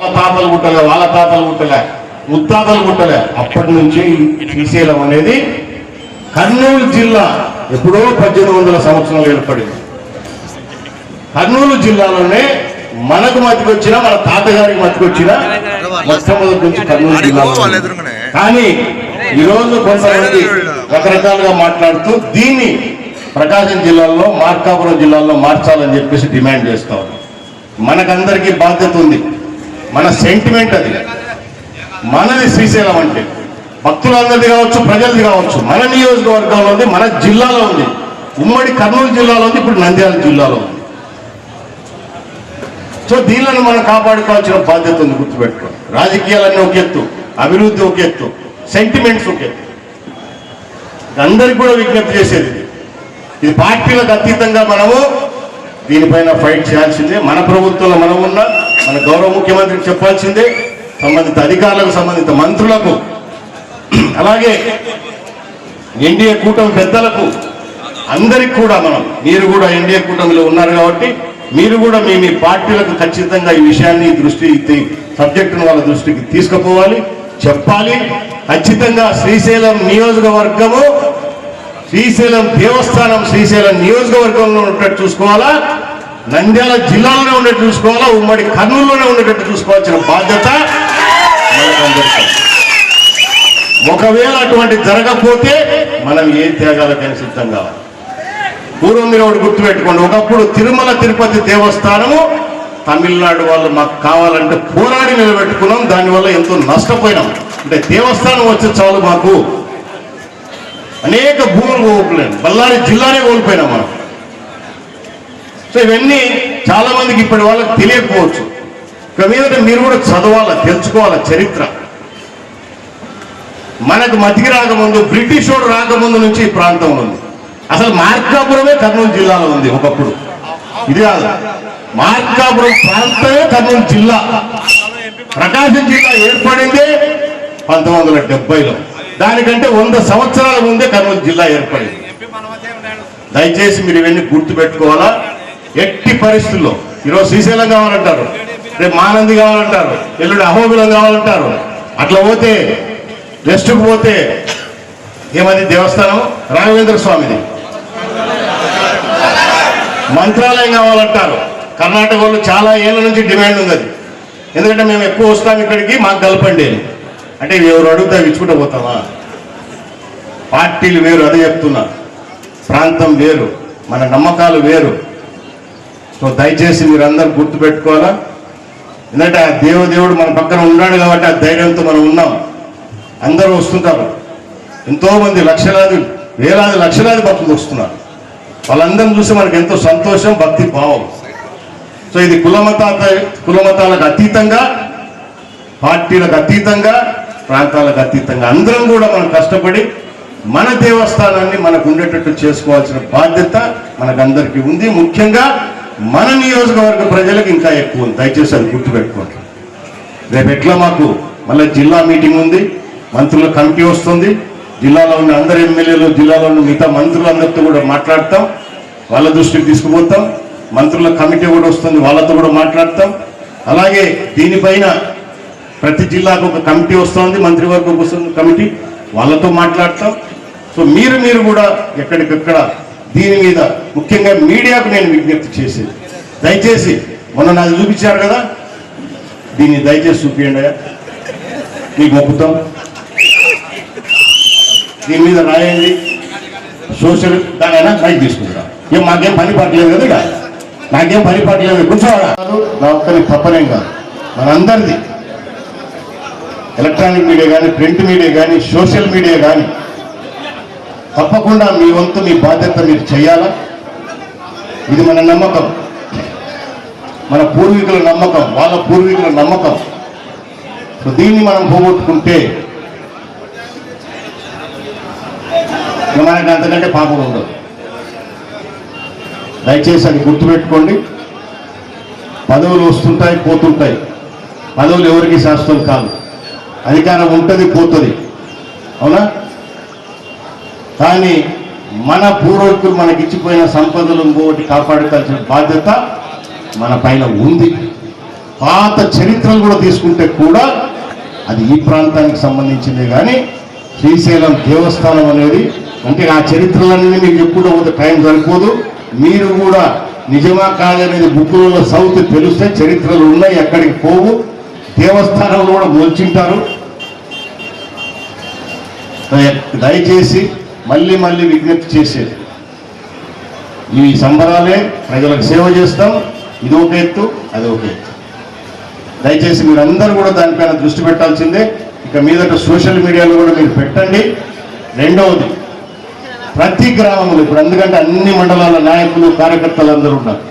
వాళ్ళ తాతలు పుట్టలే వాళ్ళ తాతలు పుట్టలే ముత్తాతలు పుట్టలే అప్పటి నుంచి శ్రీశైలం అనేది కర్నూలు జిల్లా ఎప్పుడో పద్దెనిమిది వందల సంవత్సరాలు ఏర్పడింది కర్నూలు జిల్లాలోనే మనకు మతికొచ్చిన మన తాతగారికి మతికొచ్చిన మొట్టమొదటి నుంచి కర్నూలు జిల్లాలో. ఎదురుగానే. కానీ ఈరోజు కొంతమంది రకరకాలుగా మాట్లాడుతూ దీన్ని ప్రకాశం జిల్లాలో మార్కాపురం జిల్లాలో మార్చాలని చెప్పేసి డిమాండ్ చేస్తా ఉన్నారు మనకందరికీ బాధ్యత ఉంది మన సెంటిమెంట్ అది. మనది శ్రీశైలం అంటే. భక్తులందరిది కావచ్చు ప్రజలది కావచ్చు మన నియోజకవర్గంలో ఉంది మన జిల్లాలో ఉంది. ఉమ్మడి కర్నూలు జిల్లాలో ఉంది ఇప్పుడు నంద్యాల జిల్లాలో ఉంది. సో దీనిలను మనం కాపాడుకోవాల్సిన బాధ్యత ఉంది గుర్తుపెట్టుకోండి. రాజకీయాలన్నీ ఒక ఎత్తు అభివృద్ధి ఒక ఎత్తు సెంటిమెంట్స్ ఒక ఎత్తు. అందరికి కూడా విజ్ఞప్తి చేసేది ఇది. ఇది పార్టీలకు అతీతంగా మనము దీనిపైన ఫైట్ చేయాల్సిందే. మన ప్రభుత్వంలో మనం ఉన్నా మన గౌరవ ముఖ్యమంత్రికి చెప్పాల్సిందే సంబంధిత అధికారులకు సంబంధిత మంత్రులకు అలాగే ఎన్డీఏ కూటమి పెద్దలకు అందరికి కూడా మనం మీరు కూడా ఎన్డీఏ కూటమిలో ఉన్నారు కాబట్టి మీరు కూడా మీ మీ పార్టీలకు ఖచ్చితంగా ఈ విషయాన్ని దృష్టి సబ్జెక్టును వాళ్ళ దృష్టికి తీసుకుపోవాలి చెప్పాలి. ఖచ్చితంగా శ్రీశైలం నియోజకవర్గము శ్రీశైలం దేవస్థానం శ్రీశైలం నియోజకవర్గంలో ఉన్నట్టు చూసుకోవాలా? నంద్యాల జిల్లాలోనే ఉండేట్టు చూసుకోవాలా? ఉమ్మడి కర్నూలులోనే ఉండేటట్టు చూసుకోవాల్సిన బాధ్యత ఒకవేళ అటువంటి జరగకపోతే మనం ఏ త్యాగాలకైనా సిద్ధం కావాలి. పూర్వం మీరు ఒకటి గుర్తుపెట్టుకోండి. ఒకప్పుడు తిరుమల తిరుపతి దేవస్థానము తమిళనాడు వాళ్ళు మాకు కావాలంటే పోరాడి నిలబెట్టుకున్నాం. దానివల్ల ఎంతో నష్టపోయినాం. అంటే దేవస్థానం వచ్చే చాలు మాకు. అనేక భూములు కోల్పోలేము బళ్ళారి జిల్లానే కోల్పోయినాం మనం. సో ఇవన్నీ చాలా మందికి ఇప్పటి వాళ్ళకి తెలియకపోవచ్చు. ఇక మీదట మీరు కూడా చదవాలా తెలుసుకోవాలా చరిత్ర? మనకు మతికి రాకముందు బ్రిటిష్ వాడు రాకముందు నుంచి ఈ ప్రాంతం ఉంది. అసలు మార్కాపురమే కర్నూలు జిల్లాలో ఉంది ఒకప్పుడు. ఇది కాదు. మార్కాపురం ప్రాంతమే కర్నూలు జిల్లా. ప్రకాశం జిల్లా ఏర్పడిందే పంతొమ్మిది వందల డెబ్బైలో. దానికంటే వంద సంవత్సరాల ముందే కర్నూలు జిల్లా ఏర్పడింది. దయచేసి మీరు ఇవన్నీ గుర్తు పెట్టుకోవాలా ఎట్టి పరిస్థితుల్లో ఈరోజు శ్రీశైలం కావాలంటారు రేపు మానంది కావాలంటారు ఎల్లుండి అహోబిలం కావాలంటారు అట్లా పోతే రెస్ట్కు పోతే ఏమది దేవస్థానం? రాఘవేంద్ర స్వామిది. మంత్రాలయం కావాలంటారు. కర్ణాటక వాళ్ళు చాలా ఏళ్ళ నుంచి డిమాండ్ ఉంది అది. ఎందుకంటే మేము ఎక్కువ వస్తాం ఇక్కడికి మాకు కలపండి. అంటే ఎవరు అడుగుతా ఇచ్చుకుంటూ పోతావా? పార్టీలు వేరు అదే చెప్తున్నా. ప్రాంతం వేరు మన నమ్మకాలు వేరు. సో దయచేసి మీరు అందరు గుర్తుపెట్టుకోవాలా ఎందుకంటే ఆ దేవదేవుడు మన పక్కన ఉన్నాడు కాబట్టి ఆ ధైర్యంతో మనం ఉన్నాం. అందరూ వస్తుంటారు. ఎంతోమంది లక్షలాది వేలాది లక్షలాది భక్తులు వస్తున్నారు. వాళ్ళందరం చూసి మనకు ఎంతో సంతోషం భక్తి భావం. సో ఇది కులమత కులమతాలకు అతీతంగా పార్టీలకు అతీతంగా ప్రాంతాలకు అతీతంగా అందరం కూడా మనం కష్టపడి మన దేవస్థానాన్ని మనకు ఉండేటట్టు చేసుకోవాల్సిన బాధ్యత మనకందరికీ ఉంది. ముఖ్యంగా మన నియోజకవర్గ ప్రజలకు ఇంకా ఎక్కువ ఉంది. దయచేసి అది గుర్తుపెట్టుకోండి. రేపు ఎట్లా మాకు మళ్ళీ జిల్లా మీటింగ్ ఉంది మంత్రుల కమిటీ వస్తుంది. జిల్లాలో ఉన్న అందరు ఎమ్మెల్యేలు జిల్లాలో ఉన్న మిగతా మంత్రులందరితో కూడా మాట్లాడతాం. వాళ్ళ దృష్టికి తీసుకుపోతాం. మంత్రుల కమిటీ కూడా వస్తుంది వాళ్ళతో కూడా మాట్లాడతాం. అలాగే దీనిపైన ప్రతి జిల్లాకు ఒక కమిటీ వస్తుంది మంత్రివర్గం వస్తుంది కమిటీ. వాళ్ళతో మాట్లాడతాం. సో మీరు మీరు కూడా ఎక్కడికక్కడ దీని మీద ముఖ్యంగా మీడియాకు నేను విజ్ఞప్తి చేసేది. దయచేసి మొన్న నాకు చూపించారు కదా? దీన్ని దయచేసి చూపించండి మీకు మొక్కుతాం. దీని మీద రాయండి. సోషల్ దానైనా మైక్ తీసుకుంటారా ఏం మాకేం పని పట్టలేదు కదా నాకేం పని పట్టలేదు కూర్చోవాలా? నా ఒక్కరి తప్పనేం కాదు. మనందరిది ఎలక్ట్రానిక్ మీడియా కానీ ప్రింట్ మీడియా కానీ సోషల్ మీడియా కానీ తప్పకుండా మీ వంతు మీ బాధ్యత మీరు చేయాలా? ఇది మన నమ్మకం. మన పూర్వీకుల నమ్మకం వాళ్ళ పూర్వీకుల నమ్మకం. సో దీన్ని మనం పోగొట్టుకుంటే మనకి అంతకంటే పాపం ఉండదు. దయచేసి అది గుర్తుపెట్టుకోండి. పదవులు వస్తుంటాయి పోతుంటాయి. పదవులు ఎవరికి శాస్త్రం కాదు. అధికారం ఉంటుంది పోతుంది. అవునా? కానీ మన పూర్వీకులు మనకి ఇచ్చిపోయిన సంపదలు ఇంకొకటి కాపాడుకోవాల్సిన బాధ్యత మన పైన ఉంది. పాత చరిత్రలు కూడా తీసుకుంటే కూడా అది ఈ ప్రాంతానికి సంబంధించింది కానీ శ్రీశైలం దేవస్థానం అనేది అంటే ఆ చరిత్రలన్నీ మీకు చెప్పుకుంటూ పోతే టైం సరిపోదు. మీరు కూడా నిజమా కాదనేది బుక్కులలో సౌత్ తెలిస్తే చరిత్రలు ఉన్నాయి ఎక్కడికి పోవు. దేవస్థానంలో కూడా మోల్చింటారు. దయచేసి మళ్ళీ మళ్ళీ విజ్ఞప్తి చేసేది. ఈ సంబరాలే ప్రజలకు సేవ చేస్తాం. ఇది ఒక ఎత్తు అది ఒక ఎత్తు. దయచేసి మీరందరూ కూడా దానిపైన దృష్టి పెట్టాల్సిందే. ఇక మీదట సోషల్ మీడియాలో కూడా మీరు పెట్టండి. రెండవది ప్రతి గ్రామంలో ఇప్పుడు ఎందుకంటే అన్ని మండలాల నాయకులు కార్యకర్తలు అందరూ ఉన్నారు.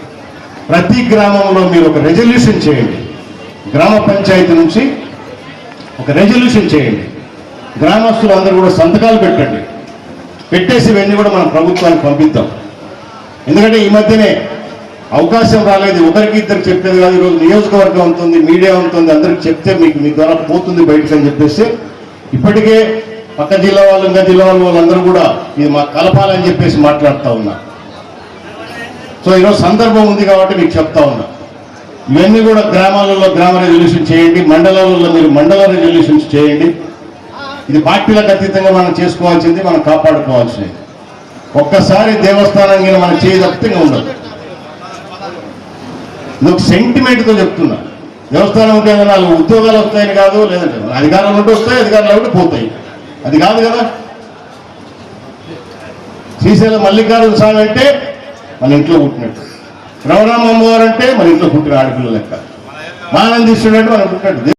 ప్రతి గ్రామంలో మీరు ఒక రెజల్యూషన్ చేయండి. గ్రామ పంచాయతీ నుంచి ఒక రెజల్యూషన్ చేయండి. గ్రామస్తులు అందరూ కూడా సంతకాలు పెట్టండి. పెట్టేసి ఇవన్నీ కూడా మనం ప్రభుత్వానికి పంపిద్దాం. ఎందుకంటే ఈ మధ్యనే అవకాశం రాలేదు. ఒకరికి ఇద్దరికి చెప్పేది కాదు. ఈరోజు నియోజకవర్గం ఉంటుంది మీడియా ఉంటుంది అందరికి చెప్తే మీకు మీ ద్వారా పోతుంది బయటకు అని చెప్పేసి ఇప్పటికే పక్క జిల్లా వాళ్ళు ఇంకా జిల్లా వాళ్ళు వాళ్ళందరూ కూడా ఇది మాకు కలపాలని చెప్పేసి మాట్లాడుతూ ఉన్నారు. సో ఈరోజు సందర్భం ఉంది కాబట్టి మీకు చెప్తా ఉన్నా. ఇవన్నీ కూడా గ్రామాలలో గ్రామ రెజల్యూషన్ చేయండి మండలాలలో మీరు మండల రెజల్యూషన్స్ చేయండి. ఇది పార్టీలకు అతీతంగా మనం చేసుకోవాల్సింది మనం కాపాడుకోవాల్సింది. ఒక్కసారి దేవస్థానం కింద మనం చేయి తప్పితే ఉండదు. ఇది ఒక సెంటిమెంట్తో చెప్తున్నా. దేవస్థానం ఉంటే నాలుగు ఉద్యోగాలు వస్తాయని కాదు లేదంటే అధికారాలు ఉంటే వస్తాయి అధికారాలు ఉంటే పోతాయి. అది కాదు కదా? శ్రీశైలం మల్లికార్జున స్వామి అంటే మన ఇంట్లో పుట్టినట్టు. రమణమ్మ అమ్మవారు అంటే మన ఇంట్లో పుట్టిన ఆడపిల్ల లెక్క. మానందీశ్వరుడు అంటే మన పుట్టినట్టు